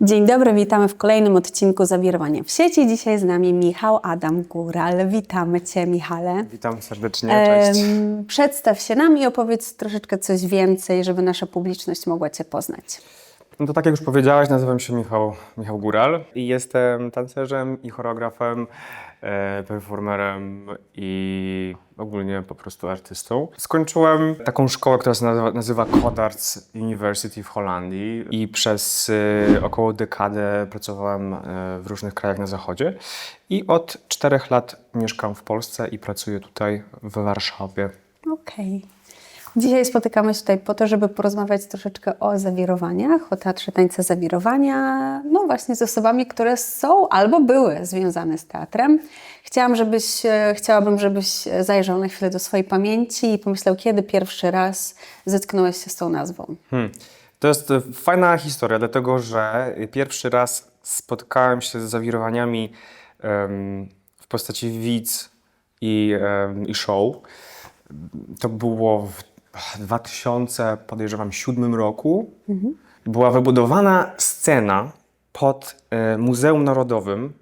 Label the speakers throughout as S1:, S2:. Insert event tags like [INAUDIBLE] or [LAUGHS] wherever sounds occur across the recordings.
S1: Dzień dobry, witamy w kolejnym odcinku Zawirowania w sieci. Dzisiaj z nami Michał Adam Góral. Witamy Cię, Michale.
S2: Witam serdecznie, cześć.
S1: Em, przedstaw się nam i opowiedz troszeczkę coś więcej, żeby nasza publiczność mogła Cię poznać.
S2: No to tak jak już powiedziałaś, nazywam się Michał, Michał Góral i jestem tancerzem i choreografem, performerem i ogólnie po prostu artystą. Skończyłem taką szkołę, która się nazywa, Codarts University w Holandii i przez e, około dekadę pracowałem e, w różnych krajach na zachodzie i od czterech lat mieszkam w Polsce i pracuję tutaj w Warszawie.
S1: Okej. Dzisiaj spotykamy się tutaj po to, żeby porozmawiać troszeczkę o zawirowaniach, o teatrze tańca zawirowania, no właśnie z osobami, które są albo były związane z teatrem. Chciałam, żebyś, e, chciałabym, żebyś zajrzał na chwilę do swojej pamięci i pomyślał, kiedy pierwszy raz zetknąłeś się z tą nazwą.
S2: Hmm. To jest e, fajna historia, dlatego że pierwszy raz spotkałem się z zawirowaniami em, w postaci widz i, em, i show. To było w 2000, podejrzewam, siódmym roku. Była wybudowana scena pod e, Muzeum Narodowym,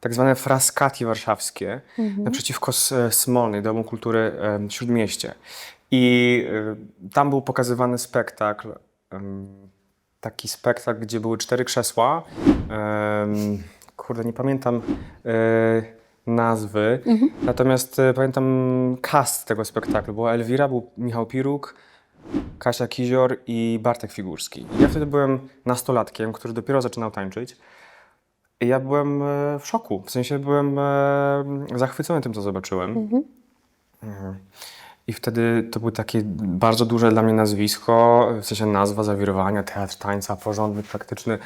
S2: tak zwane Frascati warszawskie, naprzeciwko S- Smolnej, Domu Kultury w Śródmieście. I e, tam był pokazywany spektakl, taki spektakl, gdzie były cztery krzesła. Em, kurde, nie pamiętam e, nazwy, natomiast e, pamiętam cast tego spektaklu. Była Elwira, był Michał Piruk, Kasia Kizior i Bartek Figurski. Ja wtedy byłem nastolatkiem, który dopiero zaczynał tańczyć. I ja byłem e, w szoku. W sensie byłem e, zachwycony tym, co zobaczyłem. Mhm. I wtedy to było takie bardzo duże dla mnie nazwisko, w sensie nazwa zawirowania, teatr tańca, porządny, praktyczny.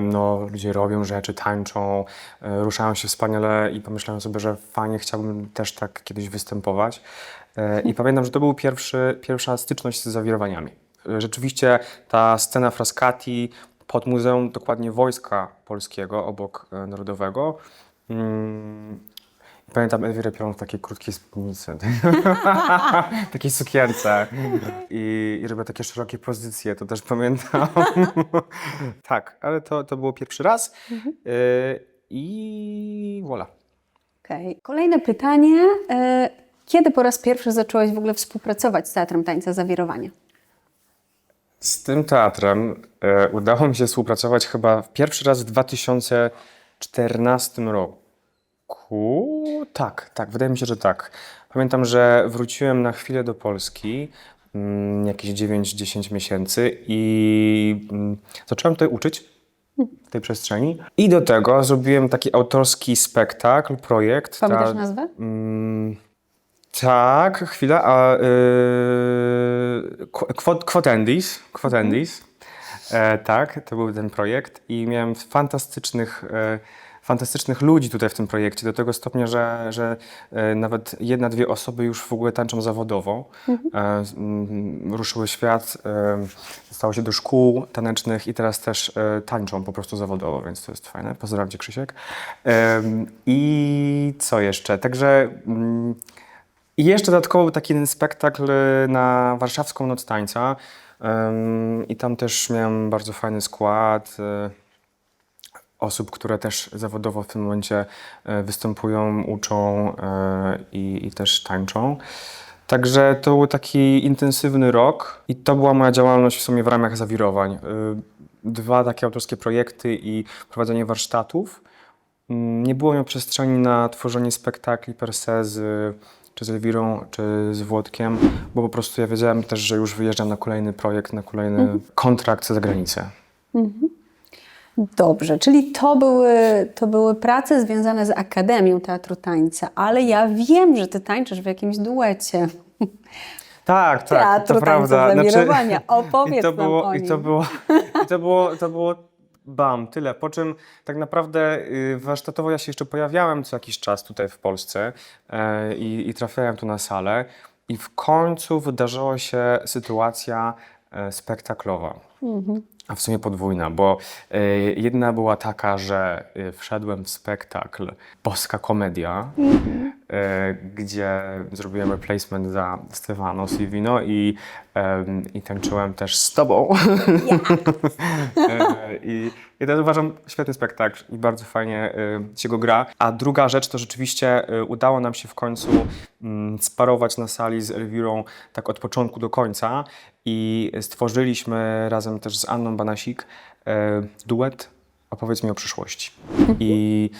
S2: No, ludzie robią rzeczy, tańczą, e, ruszają się wspaniale i pomyślałem sobie, że fajnie chciałbym też tak kiedyś występować. E, I [LAUGHS] pamiętam, że to był pierwszy, pierwsza styczność z zawirowaniami. E, Rzeczywiście ta scena Frascati pod Muzeum dokładnie Wojska Polskiego, obok Narodowego. Pamiętam Elwirę Piorun w takiej krótkiej spódnicy, [LAUGHS] takiej sukience i, i robiła takie szerokie pozycje, to też pamiętam. [LAUGHS] tak, ale to, to było pierwszy raz y, i voilà.
S1: Okej. Kolejne pytanie. E, Kiedy po raz pierwszy zacząłeś w ogóle współpracować z Teatrem Tańca Zawirowania?
S2: Z tym teatrem e, udało mi się współpracować chyba pierwszy raz w 2014 roku. Tak, tak, wydaje mi się, że tak. Pamiętam, że wróciłem na chwilę do Polski, mm, jakieś 9-10 miesięcy i mm, zacząłem tutaj uczyć w tej przestrzeni. I do tego zrobiłem taki autorski spektakl, projekt.
S1: Pamiętasz
S2: Ta-
S1: nazwę?
S2: Mm, tak, chwila. A, yy, Quo- Quotendis. Quotendis. E, tak, to był ten projekt i miałem fantastycznych, e, fantastycznych ludzi tutaj w tym projekcie, do tego stopnia, że, że e, nawet jedna, dwie osoby już w ogóle tańczą zawodowo. E, z- mm, ruszyły świat, e, stało się do szkół tanecznych i teraz też e, tańczą po prostu zawodowo, więc to jest fajne. Pozdrawiam Cię, Krzysiek. Em, I co jeszcze? Także... Mm, i jeszcze dodatkowo był taki jeden spektakl e, na Warszawską Noc Tańca. I tam też miałem bardzo fajny skład e, osób, które też zawodowo w tym momencie e, występują, uczą e, i, i też tańczą. Także to był taki intensywny rok i to była moja działalność w sumie w ramach zawirowań. Y, Dwa takie autorskie projekty i prowadzenie warsztatów. Mm, Nie było miał przestrzeni na tworzenie spektakli per se z, czy z Elwirą, czy z Włodkiem, bo po prostu ja wiedziałem też, że już wyjeżdżam na kolejny projekt, na kolejny kontrakt za granicę.
S1: Dobrze, czyli to były, to były prace związane z Akademią Teatru Tańca, ale ja wiem, że ty tańczysz w jakimś duecie.
S2: Tak, tak,
S1: Teatru
S2: to prawda.
S1: zawirowania. Opowiedz [LAUGHS]
S2: i to
S1: nam
S2: było,
S1: o
S2: i to
S1: nim.
S2: było, i to było, to było bam, tyle. Po czym tak naprawdę y, warsztatowo ja się jeszcze pojawiałem co jakiś czas tutaj w Polsce e, i, i trafiałem tu na salę i w końcu wydarzyła się sytuacja e, spektaklowa. A w sumie podwójna, bo e, jedna była taka, że wszedłem w spektakl Boska Komedia e, gdzie zrobiłem replacement za Stefano Silvino i, i tańczyłem też z tobą. [LAUGHS] E, I, I to uważam świetny spektakl i bardzo fajnie y, się go gra. A druga rzecz to rzeczywiście udało nam się w końcu mm, sparować na sali z Elwirą tak od początku do końca i stworzyliśmy razem też z Anną Banasik duet Opowiedz mi o przyszłości. I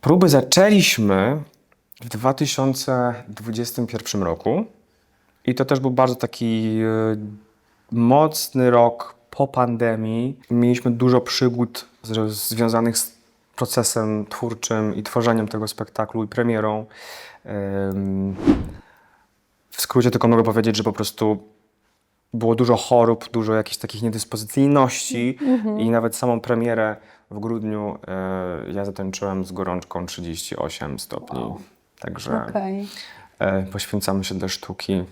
S2: próby zaczęliśmy w 2021 roku i to też był bardzo taki y, mocny rok po pandemii. Mieliśmy dużo przygód z, związanych z procesem twórczym i tworzeniem tego spektaklu i premierą. W skrócie tylko mogę powiedzieć, że po prostu było dużo chorób, dużo jakichś takich niedyspozycyjności i nawet samą premierę w grudniu y, ja zatańczyłem z gorączką 38 stopni. Także
S1: Okej.
S2: y, poświęcamy się dla sztuki.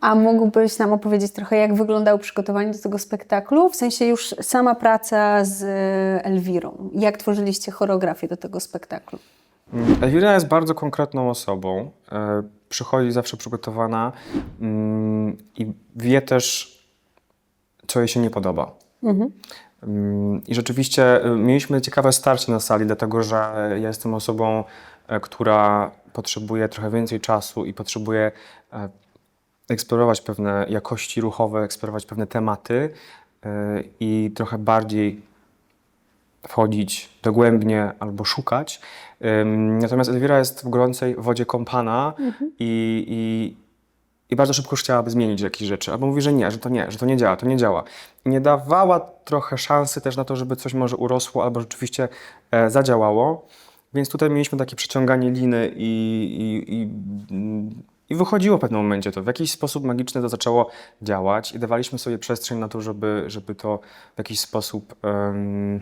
S1: A mógłbyś nam opowiedzieć trochę, jak wyglądało przygotowanie do tego spektaklu? W sensie już sama praca z e, Elwirą. Jak tworzyliście choreografię do tego spektaklu?
S2: Elwira jest bardzo konkretną osobą. E, Przychodzi zawsze przygotowana mm, i wie też, co jej się nie podoba. Mm, I rzeczywiście e, mieliśmy ciekawe starcie na sali, dlatego że ja jestem osobą, e, która potrzebuje trochę więcej czasu i potrzebuje e, eksplorować pewne jakości ruchowe, eksplorować pewne tematy e, i trochę bardziej wchodzić dogłębnie albo szukać. Natomiast Elwira jest w gorącej wodzie kąpana i, i, i bardzo szybko chciałaby zmienić jakieś rzeczy. Albo mówi, że nie, że to nie, że to nie działa, to nie działa. I nie dawała trochę szansy też na to, żeby coś może urosło albo rzeczywiście e, zadziałało. Więc tutaj mieliśmy takie przeciąganie liny i, i, i, i wychodziło w pewnym momencie to. W jakiś sposób magiczny to zaczęło działać i dawaliśmy sobie przestrzeń na to, żeby, żeby to w jakiś sposób em,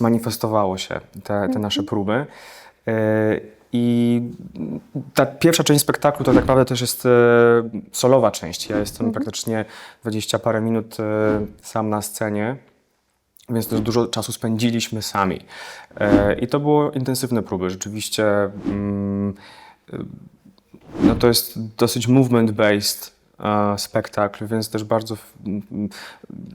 S2: manifestowało się, te, te nasze próby. E, I ta pierwsza część spektaklu to tak naprawdę też jest e, solowa część. Ja jestem praktycznie 20 parę minut e, sam na scenie. Więc też dużo czasu spędziliśmy sami. E, I to było intensywne próby. Rzeczywiście mm, e, no to jest dosyć movement-based e, spektakl, więc też bardzo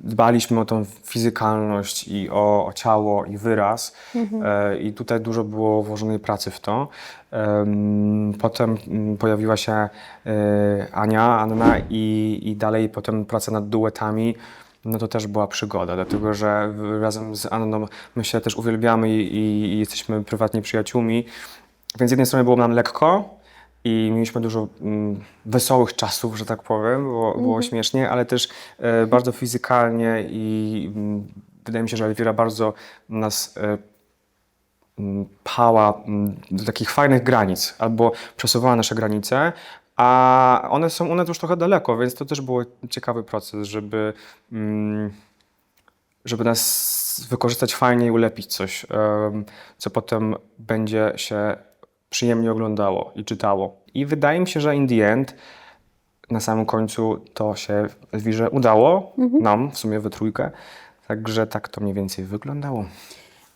S2: dbaliśmy o tą fizykalność i o, o ciało i wyraz. E, I tutaj dużo było włożonej pracy w to. Em, Potem mm, pojawiła się Ania, Anna i, i dalej potem praca nad duetami. No to też była przygoda, dlatego że razem z Anną my się też uwielbiamy i, i, jesteśmy prywatnie przyjaciółmi. Więc z jednej strony było nam lekko i mieliśmy dużo mm, wesołych czasów, że tak powiem, było, było śmiesznie, ale też e, bardzo fizykalnie i mm, wydaje mi się, że Elwira bardzo nas e, mm, pała mm, do takich fajnych granic, albo przesuwała nasze granice, a one są u nas już trochę daleko, więc to też był ciekawy proces, żeby, mm, żeby nas wykorzystać fajnie i ulepić coś, co potem będzie się przyjemnie oglądało i czytało. I wydaje mi się, że in the end, na samym końcu to się Elwirze udało, nam w sumie we trójkę, także tak to mniej więcej wyglądało.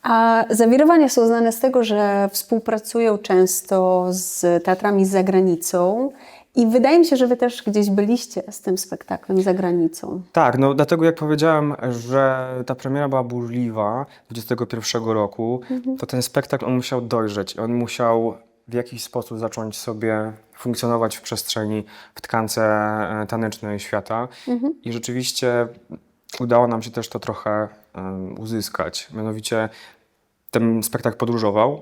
S1: A zawirowania są znane z tego, że współpracują często z teatrami za granicą. I wydaje mi się, że Wy też gdzieś byliście z tym spektaklem za granicą.
S2: Tak, no dlatego jak powiedziałem, że ta premiera była burzliwa 21 roku, to ten spektakl on musiał dojrzeć. On musiał w jakiś sposób zacząć sobie funkcjonować w przestrzeni, w tkance e, tanecznej świata. I rzeczywiście udało nam się też to trochę em, uzyskać. Mianowicie ten spektakl podróżował.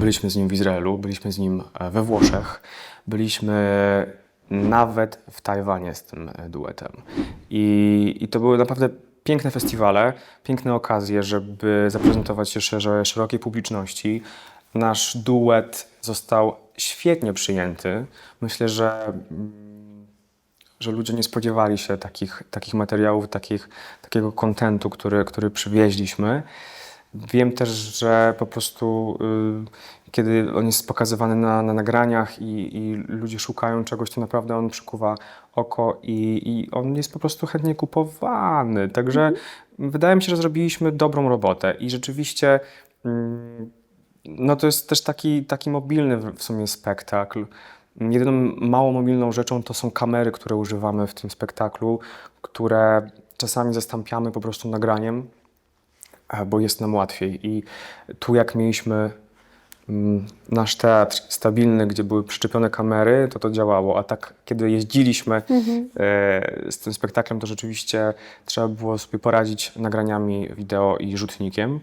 S2: Byliśmy z nim w Izraelu, byliśmy z nim e, we Włoszech, byliśmy nawet w Tajwanie z tym e, duetem. I, i to były naprawdę piękne festiwale, piękne okazje, żeby zaprezentować się szerze, szerokiej publiczności. Nasz duet został świetnie przyjęty. Myślę, że mm, że ludzie nie spodziewali się takich, takich materiałów, takich, takiego kontentu, który, który przywieźliśmy. Wiem też, że po prostu y, kiedy on jest pokazywany na, na nagraniach i, i ludzie szukają czegoś, to naprawdę on przykuwa oko i, i on jest po prostu chętnie kupowany. Także wydaje mi się, że zrobiliśmy dobrą robotę i rzeczywiście mm, no to jest też taki, taki mobilny w sumie spektakl. Jedyną mało mobilną rzeczą to są kamery, które używamy w tym spektaklu, które czasami zastąpiamy po prostu nagraniem, bo jest nam łatwiej. I tu jak mieliśmy mm, nasz teatr stabilny, gdzie były przyczepione kamery, to to działało. A tak, kiedy jeździliśmy e, z tym spektaklem, to rzeczywiście trzeba było sobie poradzić nagraniami wideo i rzutnikiem.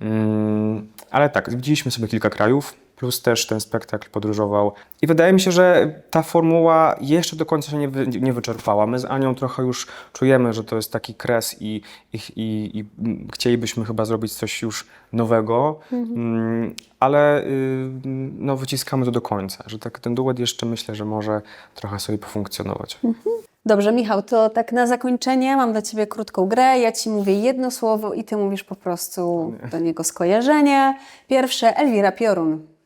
S2: Mm, ale tak, zwiedziliśmy sobie kilka krajów, plus też ten spektakl podróżował. I wydaje mi się, że ta formuła jeszcze do końca się nie, wy, nie wyczerpała. My z Anią trochę już czujemy, że to jest taki kres i, i, i, i chcielibyśmy chyba zrobić coś już nowego, mm, ale y, no, wyciskamy to do końca, że tak ten duet jeszcze myślę, że może trochę sobie pofunkcjonować.
S1: Dobrze, Michał, to tak na zakończenie mam dla Ciebie krótką grę. Ja Ci mówię jedno słowo i Ty mówisz po prostu do niego skojarzenie. Pierwsze, Elwira Piorun.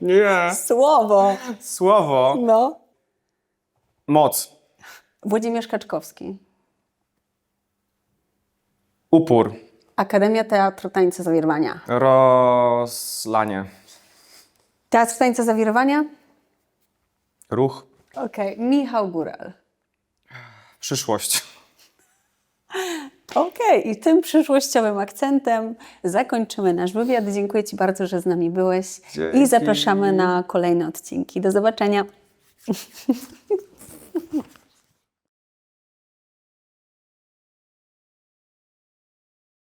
S2: Nie!
S1: Słowo.
S2: Słowo!
S1: No.
S2: Moc!
S1: Włodzimierz Kaczkowski.
S2: Upór!
S1: Akademia Teatru Tańca Zawirowania.
S2: Rozlanie.
S1: Teatr Tańca Zawirowania?
S2: Ruch.
S1: Okej. Michał Góral.
S2: Przyszłość.
S1: Okej, i tym przyszłościowym akcentem zakończymy nasz wywiad. Dziękuję Ci bardzo, że z nami byłeś
S2: Dzięki.
S1: i zapraszamy na kolejne odcinki. Do zobaczenia. [LAUGHS]